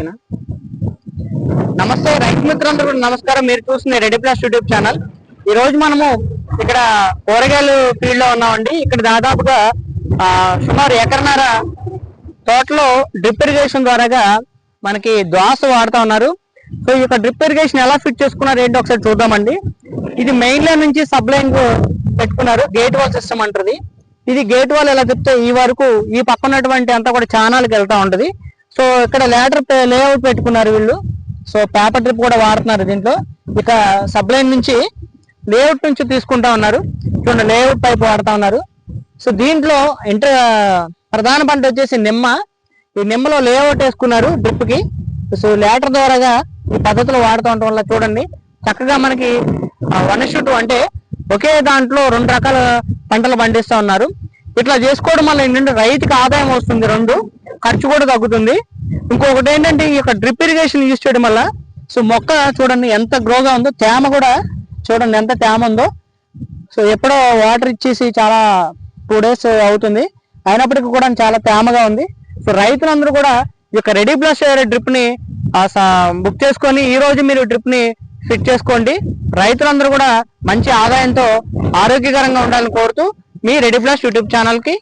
ఓకేనా? నమస్తే రైతు మిత్రులందరూ కూడా నమస్కారం. మీరు చూస్తున్న రెడీ ప్లస్ యూట్యూబ్ ఛానల్. ఈ రోజు మనము ఇక్కడ కూరగాయలు ఫీల్డ్లో ఉన్నామండి. ఇక్కడ దాదాపుగా ఆ, సుమారు ఎకరన్నర తోటలో డ్రిప్ ఇరిగేషన్ ద్వారాగా మనకి దోస వాడుతా ఉన్నారు. సో ఈ యొక్క డ్రిప్ ఇరిగేషన్ ఎలా ఫిట్ చేసుకున్నారు ఏంటి ఒకసారి చూద్దామండి. ఇది మెయిన్ లైన్ నుంచి సబ్ లైన్ పెట్టుకున్నారు. గేట్ వాల్ సిస్టమ్ అంటది. ఇది గేట్ వాల్ ఎలా చెప్తే ఈ వరకు ఈ పక్కన ఉన్నటువంటి అంతా కూడా ఛానల్కి వెళ్తా ఉంటది. సో ఇక్కడ లేటర్ లేఅవుట్ పెట్టుకున్నారు వీళ్ళు. సో పేపర్ డ్రిప్ కూడా వాడుతున్నారు దీంట్లో. ఇక సబ్లైన్ నుంచి లేఅవుట్ నుంచి తీసుకుంటా ఉన్నారు. చూడండి లేఅవుట్ పైప్ వాడుతా ఉన్నారు. సో దీంట్లో ఇంటర్ ప్రధాన పంట వచ్చేసి నిమ్మ. ఈ నిమ్మలో లేఅవుట్ వేసుకున్నారు డ్రిప్కి సో లేటర్ ద్వారాగా ఈ పద్ధతిలో వాడుతూ ఉండటం వల్ల చూడండి చక్కగా మనకి వన్ షూట్ అంటే ఒకే దాంట్లో రెండు రకాల పంటలు పండిస్తా ఉన్నారు. ఇట్లా చేసుకోవడం వల్ల ఏంటంటే రైతుకి ఆదాయం వస్తుంది రెండు. ఖర్చు కూడా తగ్గుతుంది. ఇంకొకటి ఏంటంటే ఈ యొక్క డ్రిప్ ఇరిగేషన్ యూజ్ చేయడం వల్ల సో మొక్క చూడండి ఎంత గ్రోగా ఉందో తేమ కూడా చూడండి ఎంత తేమ ఉందో. సో ఎప్పుడో వాటర్ ఇచ్చేసి చాలా టూ డేస్ అవుతుంది. అయినప్పటికీ కూడా చాలా తేమగా ఉంది. సో రైతులందరూ కూడా ఈ యొక్క రెడీ ప్లస్ డ్రిప్ని బుక్ చేసుకొని ఈ రోజు మీరు డ్రిప్ని ఫిట్ చేసుకోండి. రైతులందరూ కూడా మంచి ఆదాయంతో ఆరోగ్యకరంగా ఉండాలని కోరుతూ మీ రెడీ ప్లస్ యూట్యూబ్ ఛానల్కి